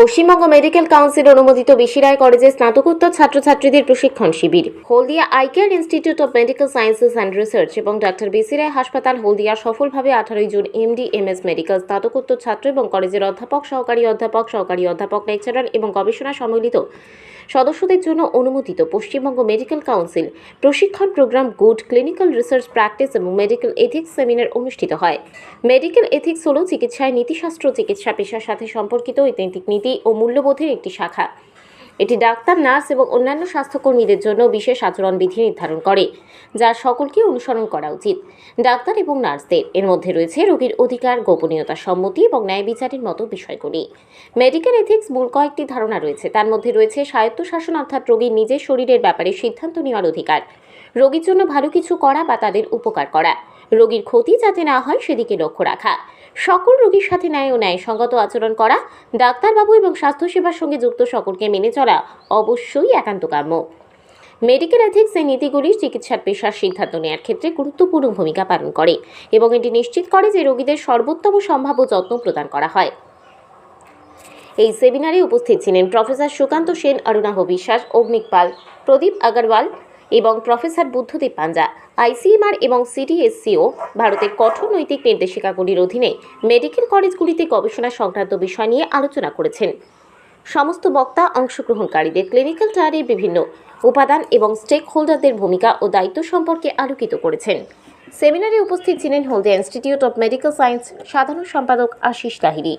Paschimbanga medical council অনুমোদিত বিশিরায় কলেজে স্নাতকোত্তর ছাত্রছাত্রীদের প্রশিক্ষণ শিবির। Haldia I care institute of medical sciences and research এবং ডাক্তার বিসি রায় হাসপাতাল হলদিয়া সফলভাবে আঠারোই জুন এমডি এমএস মেডিকেল, স্নাতকোত্তর ছাত্র এবং কলেজের অধ্যাপক, সহকারী অধ্যাপক সহকারী অধ্যাপক, লেকচারার এবং গবেষণা সম্মিলিত সদস্যদের জন্য অনুমোদিত পশ্চিমবঙ্গ মেডিকেল কাউন্সিল প্রশিক্ষণ programme good clinical research practice এবং মেডিকেল এথিক্স সেমিনার অনুষ্ঠিত হয়। মেডিকেল এথিক্স হল চিকিৎসায় নীতিশাস্ত্র, চিকিৎসা পেশার সাথে সম্পর্কিত ঐতিহ্যিক নীতি ও মূল্যবোধের একটি শাখা। এটি ডাক্তার, নার্স এবং অন্যান্য স্বাস্থ্যকর্মীদের জন্য বিশেষ আচরণবিধি নির্ধারণ করে, যা সকলকে অনুসরণ করা উচিত। ডাক্তার এবং নার্সদের, এর মধ্যে রয়েছে রোগীর অধিকার, গোপনীয়তা সম্মতি এবং ন্যায় বিচারের মতো বিষয়গুলি। মেডিকেল এথিক্স মূল কয়েকটি ধারণা রয়েছে। তার মধ্যে রয়েছে স্বায়ত্তশাসন অর্থাৎ রোগীর নিজের শরীরের ব্যাপারে সিদ্ধান্ত নেওয়ার অধিকার। রোগীর জন্য ভালো কিছু করা বা তাদের উপকার করা। রোগীর ক্ষতি যাতে না হয় সেদিকে লক্ষ্য রাখা। সকল রোগীর সাথে ন্যায় ও ন্যায়সঙ্গত আচরণ করা, ডাক্তারবাবু এবং স্বাস্থ্যসেবার সঙ্গে যুক্ত সকলকে মেনে চলা অবশ্যই একান্ত কাম্য মেডিকেল এথিক্স এই নীতিগুলি চিকিৎসার পেশার সিদ্ধান্ত নেওয়ার ক্ষেত্রে গুরুত্বপূর্ণ ভূমিকা পালন করে এবং এটি নিশ্চিত করে যে রোগীদের সর্বোত্তম সম্ভাব্য যত্ন প্রদান করা হয়। এই সেমিনারে উপস্থিত ছিলেন প্রফেসর সুকান্ত সেন অরুণাভ বিশ্বাস, অগ্নিক পাল, প্রদীপ আগরওয়াল এবং প্রফেসর বুদ্ধদেব পাঞ্জা, আইসিএমআর এবং সিডিএসসিও ভারতের কঠোর নৈতিক নির্দেশিকাগুলির অধীনে মেডিকেল কলেজগুলিতে গবেষণা সংক্রান্ত বিষয় নিয়ে আলোচনা করেছেন। সমস্ত বক্তা অংশগ্রহণকারীদের ক্লিনিক্যাল ট্রায়ালের বিভিন্ন উপাদান এবং স্টেক হোল্ডারদের ভূমিকা ও দায়িত্ব সম্পর্কে আলোকিত করেছেন। সেমিনারে উপস্থিত ছিলেন Haldia institute of medical science সাধারণ সম্পাদক আশিস লাহিড়ী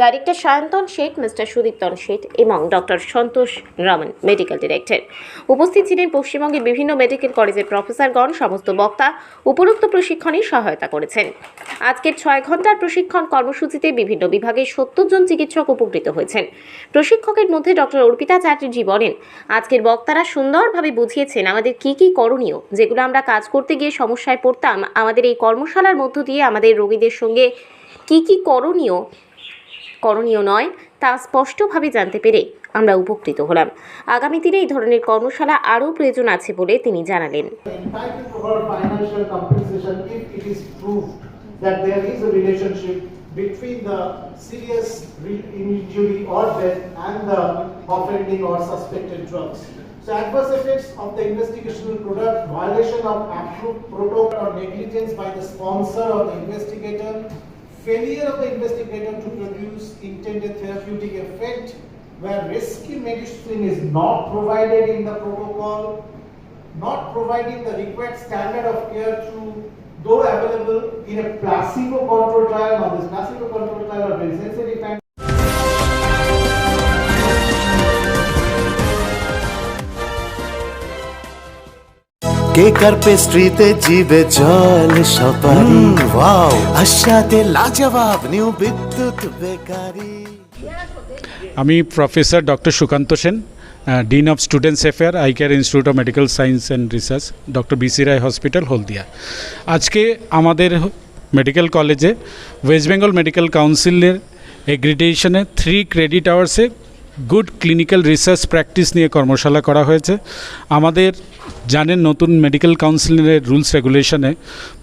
ডাইরেক্টর সায়ন্তন শেঠ, মিস্টার সুদীপ্তন শেঠ এবং doctor Santosh Raman, medical director. উপস্থিত ছিলেন পশ্চিমবঙ্গের বিভিন্ন মেডিকেল কলেজের প্রফেসরগণ, সমস্ত বক্তা, উপরোক্ত প্রশিক্ষণে সহায়তা করেছেন। আজকের ছয় ঘণ্টার প্রশিক্ষণ কর্মসূচিতে বিভিন্ন বিভাগের সত্তর জন চিকিৎসক উপকৃত হয়েছেন। প্রশিক্ষকের মধ্যে ডক্টর অর্পিতা চ্যাটার্জি বলেন, আজকের বক্তারা সুন্দরভাবে বুঝিয়েছেন আমাদের কি কি করণীয়, যেগুলো আমরা কাজ করতে গিয়ে সমস্যায় পড়তাম। আমাদের এই কর্মশালার মধ্য দিয়ে আমাদের রোগীদের সঙ্গে কি কি করণীয় করণীয় নয় তা স্পষ্টভাবে জানতে পেরে আমরা উপকৃত হলাম আগামী দিনে এই ধরনের কর্মশালা আরও প্রয়োজন আছে বলে তিনি জানালেন that there is a relationship between the serious injury or death and the offending or suspected drugs. So adverse effects of the investigational product, violation of approved protocol or negligence by the sponsor or the investigator, failure of the investigator to produce intended therapeutic effect where rescue medicine is not provided in the protocol, not providing the required standard of care through, though available in a placebo control trial, or this placebo control trial are very time. Cake আর পেস্ট্রিতে জিবে জল সপারি wow. আশাতে লাজবাব new Bidyut bakery. আমি professor doctor Sukanta Sen dean of students affair I care institute of medical science and research doctor BC Roy hospital Haldia. আজকে আমাদের medical কলেজে ওয়েস্ট বেঙ্গল মেডিকেল কাউন্সিলের এগ্রিটেশনে থ্রি ক্রেডিট আওয়ার্সে গুড ক্লিনিক্যাল রিসার্চ প্র্যাকটিস নিয়ে কর্মশালা করা হয়েছে। আমাদের জানেন নতুন মেডিকেল কাউন্সিলের রুলস রেগুলেশনে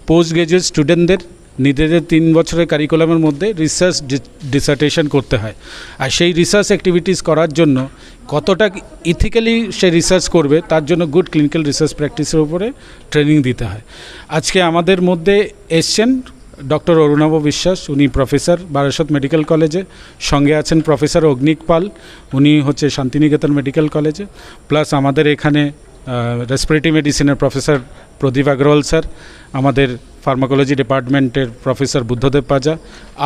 পোস্ট গ্রাজুয়েট স্টুডেন্টদের নিজেদের তিন বছরের কারিকুলামের মধ্যে রিসার্চ ডিসার্টেশন করতে হয়। আর সেই রিসার্চ অ্যাক্টিভিটিস করার জন্য কতটা ইথিক্যালি সে রিসার্চ করবে, তার জন্য গুড ক্লিনিক্যাল রিসার্চ প্র্যাকটিসের উপরে ট্রেনিং দিতে হয়। আজকে আমাদের মধ্যে এসছেন ডক্টর অরুণাভ বিশ্বাস, উনি প্রফেসর বারাসত মেডিকেল কলেজে, সঙ্গে আছেন প্রফেসর অগ্নিক পাল, উনি হচ্ছে শান্তিনিকেতন মেডিকেল কলেজে, প্লাস আমাদের এখানে রেসপিরেটরি মেডিসিনের প্রফেসর প্রদীপ আগরওয়াল স্যার, আমাদের ফার্মাকোলজি ডিপার্টমেন্টের প্রফেসর বুদ্ধদেব পাজা,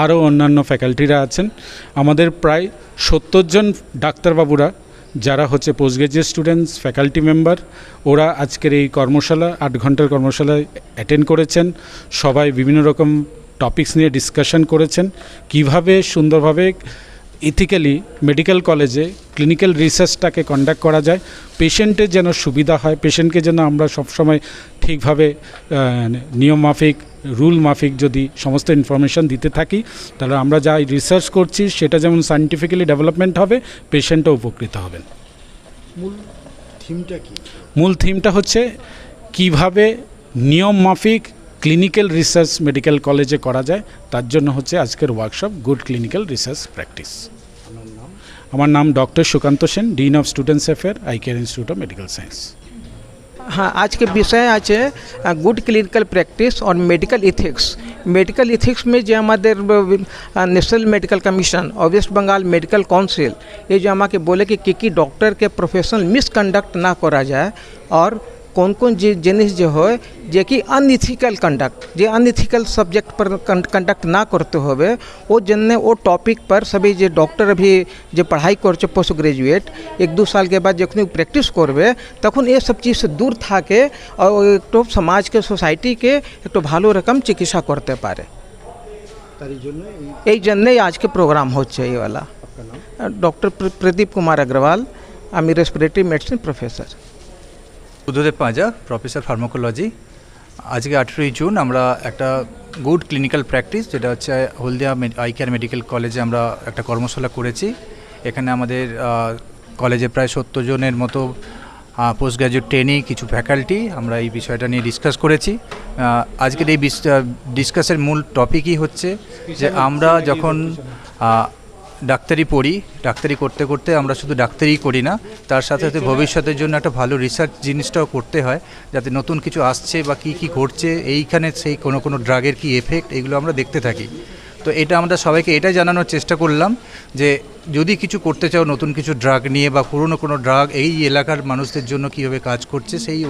আরও অন্যান্য ফ্যাকাল্টিরা আছেন। আমাদের প্রায় সত্তর জন ডাক্তারবাবুরা যারা হচ্ছে post graduate students faculty member ওরা আজকের এই কর্মশালা আট ঘণ্টার কর্মশালায় অ্যাটেন্ড করেছেন। সবাই বিভিন্ন রকম টপিকস নিয়ে ডিসকাশন করেছেন। কীভাবে সুন্দরভাবে ইথিক্যালি মেডিকেল কলেজে ক্লিনিক্যাল রিসার্চটাকে কন্ডাক্ট করা যায় পেশেন্টের যেন সুবিধা হয় পেশেন্টকে যেন আমরা সবসময় ঠিকভাবে আহ, নিয়ম মাফিক রুল মাফিক যদি সমস্ত ইনফরমেশান দিতে থাকি তাহলে আমরা যা রিসার্চ করছি সেটা যেমন সায়েন্টিফিক্যালি ডেভেলপমেন্ট হবে পেশেন্টও উপকৃত হবেন। মূল থিমটা কি? মূল থিমটা হচ্ছে কীভাবে নিয়ম মাফিক ক্লিনিক্যাল রিসার্চ মেডিকেল কলেজে করা যায় তার জন্য হচ্ছে আজকের workshop good clinical research practice আমার নাম? Doctor Sukanta Sen dean of students affair I care institute of medical science हाँ आज के विषय आज गुड क्लिनिकल प्रैक्टिस और मेडिकल इथिक्स मेडिकल इथिक्स में जो हमारे नेशनल मेडिकल कमीशन और वेस्ट बंगाल मेडिकल काउंसिल ये जो हमारे बोले कि किकी डॉक्टर के प्रोफेशनल मिसकंडक्ट ना करा जाए और कौन कौन जिनिस जो है जे कि अनइथिकल कंडक्ट जे अनइथिकल सब्जेक्ट पर कंडक्ट ना करते हो वो जन्ने वो टॉपिक पर सभी जो डॉक्टर अभी जो पढ़ाई कर पोस्ट ग्रेजुएट एक दो साल के बाद जखनी प्रैक्टिस करबे तखन ये सब चीज़ से दूर था के और एक तो समाज के सोसाइटी के एक तो भलो रकम चिकित्सा करते पारे। यही जन्ने आज के प्रोग्राम हो चाहिए वाला। डॉक्टर प्रदीप कुमार अग्रवाल আমি respiratory medicine professor Buddhadeb Panja professor pharmacology. আজকে আঠেরোই জুন আমরা একটা গুড ক্লিনিক্যাল প্র্যাকটিস যেটা হচ্ছে হলদিয়া আই কেয়ার মেডিকেল কলেজে আমরা একটা কর্মশালা করেছি। এখানে আমাদের কলেজে প্রায় সত্তর জনের মতো পোস্ট গ্র্যাজুয়েট ট্রেনিং কিছু ফ্যাকাল্টি আমরা এই বিষয়টা নিয়ে ডিসকাস করেছি। আজকের এই ডিসকাসের মূল টপিকই হচ্ছে যে আমরা যখন ডাক্তারি পড়ি ডাক্তারি করতে করতে আমরা শুধু ডাক্তারি করি না তার সাথে সাথে ভবিষ্যতের জন্য একটা ভালো রিসার্চ জিনিসটাও করতে হয় যাতে নতুন কিছু আসছে বা কি কি ঘটছে এইখানে সেই কোনো কোনো ড্রাগের কি এফেক্ট এগুলো আমরা দেখতে থাকি। তো এটা আমরা সবাইকে এটাই জানানোর চেষ্টা করলাম যে যদি কিছু করতে চাও, নতুন কিছু ড্রাগ নিয়ে বা পুরনো কোনো ড্রাগ এই এলাকার মানুষদের জন্য কীভাবে কাজ করছে, সেই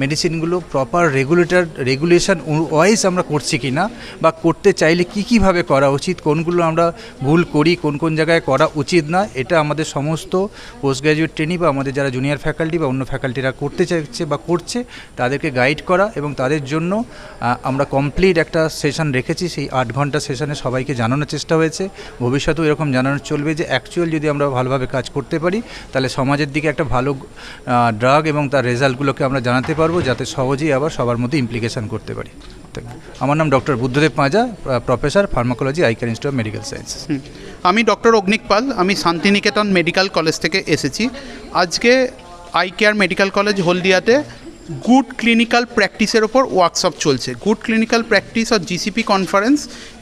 মেডিসিনগুলো প্রপার রেগুলেটর রেগুলেশন ওয়াইজ আমরা করছি কি না, বা করতে চাইলে কী কীভাবে করা উচিত, কোনগুলো আমরা ভুল করি, কোন কোন জায়গায় করা উচিত না, এটা আমাদের সমস্ত পোস্ট গ্র্যাজুয়েট ট্রেনিং বা আমাদের যারা জুনিয়র ফ্যাকাল্টি বা অন্য ফ্যাকাল্টিরা করতে চাইছে বা করছে, তাদেরকে গাইড করা এবং তাদের জন্য আমরা কমপ্লিট একটা সেশন রেখেছি, সেই আট ঘণ্টা সেশনে সবাইকে জানানোর চেষ্টা হয়েছে। ভবিষ্যতেও এরকম জানানো চলবে যে অ্যাকচুয়াল যদি আমরা ভালোভাবে কাজ করতে পারি, তাহলে সমাজের দিকে একটা ভালো ড্রাগ এবং তার রেজাল্টগুলোকে আমরা জানাতে পারব, যাতে সহজেই আবার সবার মধ্যে ইমপ্লিকেশন করতে পারি। আমার নাম doctor Buddhadeb Panja professor pharmacology I care institute of medical science আমি ডক্টর অগ্নিক পাল, আমি শান্তিনিকেতন মেডিকেল কলেজ থেকে এসেছি। আজকে আই কেয়ার মেডিকেল কলেজ হলদিয়াতে গুড ক্লিনিক্যাল প্র্যাকটিসের ওপর ওয়ার্কশপ চলছে। গুড ক্লিনিক্যাল প্র্যাকটিস আর জিসিপি কনফারেন্স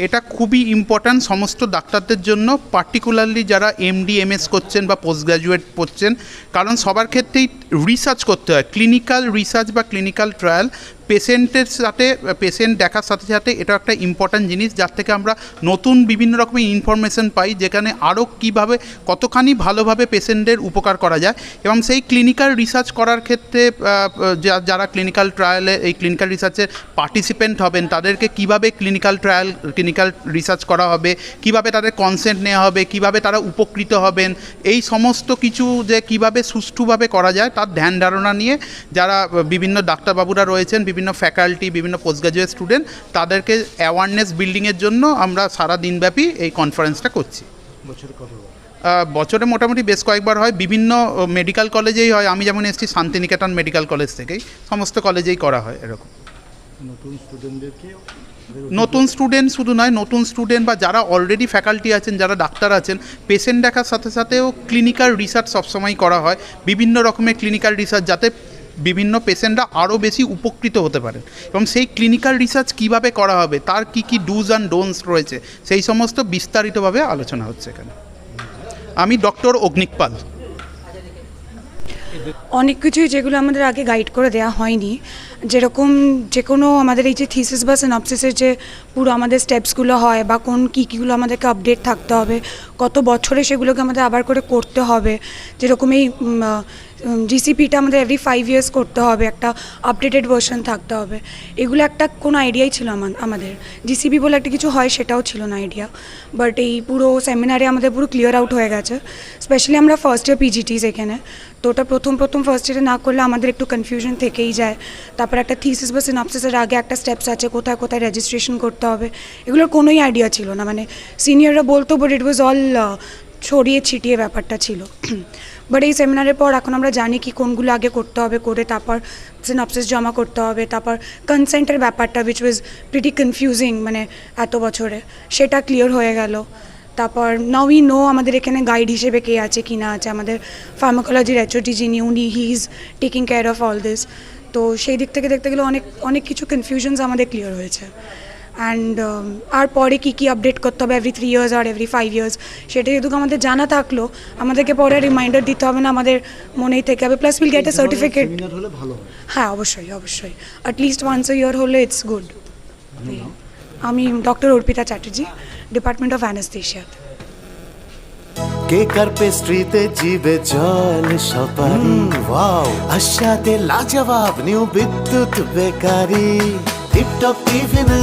এটা খুবই ইম্পর্ট্যান্ট সমস্ত ডাক্তারদের জন্য পার্টিকুলারলি যারা এমডি এমএস করছেন বা পোস্ট গ্র্যাজুয়েট করছেন কারণ সবার ক্ষেত্রেই রিসার্চ করতে হয়। ক্লিনিক্যাল রিসার্চ বা ক্লিনিক্যাল ট্রায়াল পেশেন্টের সাথে, পেশেন্ট দেখার সাথে সাথে এটা একটা ইম্পর্ট্যান্ট জিনিস, যার থেকে আমরা নতুন বিভিন্ন রকমের ইনফরমেশন পাই, যেখানে আরও কীভাবে কতখানি ভালোভাবে পেশেন্টের উপকার করা যায়। এবং সেই ক্লিনিক্যাল রিসার্চ করার ক্ষেত্রে যারা ক্লিনিক্যাল ট্রায়ালে এই ক্লিনিক্যাল রিসার্চের পার্টিসিপেন্ট হবেন, তাদেরকে কীভাবে ক্লিনিক্যাল ট্রায়াল ক্লিনিক্যাল রিসার্চ করা হবে, কীভাবে তাদের কনসেন্ট নেওয়া হবে, কীভাবে তারা উপকৃত হবেন, এই সমস্ত কিছু যে কীভাবে সুষ্ঠুভাবে করা যায়, তার ধ্যান ধারণা নিয়ে যারা, বিভিন্ন ডাক্তারবাবুরা রয়েছেন, বিভিন্ন ফ্যাকাল্টি বিভিন্ন পোস্ট গ্রাজুয়েট স্টুডেন্ট তাদেরকে অ্যাওয়ারনেস বিল্ডিংয়ের জন্য আমরা সারা দিনব্যাপী এই কনফারেন্সটা করছি। বছরে বছরে মোটামুটি বেশ কয়েকবার হয় বিভিন্ন মেডিকেল কলেজেই হয়। আমি যেমন এসেছি শান্তিনিকেতন মেডিকেল কলেজ থেকেই। সমস্ত কলেজেই করা হয় এরকম। নতুন স্টুডেন্টদেরকে নতুন স্টুডেন্ট শুধু নয় নতুন স্টুডেন্ট বা যারা অলরেডি ফ্যাকাল্টি আছেন যারা ডাক্তার আছেন পেশেন্ট দেখার সাথে সাথেও ক্লিনিক্যাল রিসার্চ সবসময় করা হয়। বিভিন্ন রকমের ক্লিনিক্যাল রিসার্চ যাতে বিভিন্ন পেশেন্টরা আরও বেশি উপকৃত হতে পারেন। এবং সেই ক্লিনিক্যাল রিসার্চ কীভাবে করা হবে, তার কি কি ডুজ অ্যান্ড ডোনস রয়েছে, সেই সমস্ত বিস্তারিতভাবে আলোচনা হচ্ছে এখানে। আমি ডক্টর অগ্নিক পাল। অনেক কিছুই যেগুলো আমাদের আগে গাইড করে দেওয়া হয়নি, যেরকম যে কোনো আমাদের এই যে থিসিস বা সিনপসিসের যে পুরো আমাদের স্টেপসগুলো হয় বা কোন কী কীগুলো আমাদেরকে আপডেট থাকতে হবে, কত বছরে সেগুলোকে আমাদের আবার করে করতে হবে, যেরকম এই জিসিপিটা আমাদের এভরি ফাইভ ইয়ার্স করতে হবে, একটা আপডেটেড ভার্সন থাকতে হবে। এগুলো একটা কোনো আইডিয়াই ছিল আমাদের। জিসিপি বলে একটা কিছু হয়, সেটাও ছিল না আইডিয়া বাট এই পুরো সেমিনারে আমাদের পুরো ক্লিয়ার আউট হয়ে গেছে। স্পেশালি আমরা ফার্স্ট ইয়ার পিজিটিস এখানে। তো ওটা প্রথম প্রথম ফার্স্ট ইয়ারে না করলে আমাদের একটু কনফিউশন থেকেই যায়। তারপর একটা থিসিস বা সিনপসিসের আগে একটা স্টেপস আছে, কোথায় কোথায় রেজিস্ট্রেশন করতে হবে। এগুলোর কোনোই আইডিয়া ছিল না। মানে সিনিয়ররা বলতো বাট ইট ওয়াজ অল ছড়িয়ে ছিটিয়ে ব্যাপারটা ছিল। বাট এই সেমিনারের পর এখন আমরা জানি কি কোনগুলো আগে করতে হবে, করে তারপর সিনপসিস জমা করতে হবে, তারপর কনসেন্টের ব্যাপারটা উইচ ওয়াজ প্রিটি কনফিউজিং মানে এত বছরে। সেটা ক্লিয়ার হয়ে গেল। তারপর নাও উই নো আমাদের এখানে গাইড হিসেবে কে আছে, কি না আছে, আমাদের ফার্মাকোলজির এইচওটি যিনি, উনি he is taking care of all this তো সেই দিক থেকে দেখতে গেলে অনেক অনেক কিছু কনফিউশনস আমাদের ক্লিয়ার হয়েছে। অ্যান্ড আর পরে কী কী আপডেট করতে হবে এভরি থ্রি ইয়ার্স আর এভরি ফাইভ ইয়ার্স সেটা যেহেতু আমাদের জানা থাকল আমাদেরকে পরে রিমাইন্ডার দিতে হবে না আমাদের মনেই থেকে হবে। Plus will get a certificate হ্যাঁ। অবশ্যই অবশ্যই। অ্যাটলিস্ট ওয়ান্স এ ইয়ার হলে ইটস গুড আমি doctor Arpita Chatterjee department of অ্যানাস্থেশিয়াতে cake আর পেস্ট্রিতে জিবে জল সপারি? ওয়াও আশাতে লাজবাব নিউ বিদ্যুৎ বেকারি। টিপটপ টিফিনে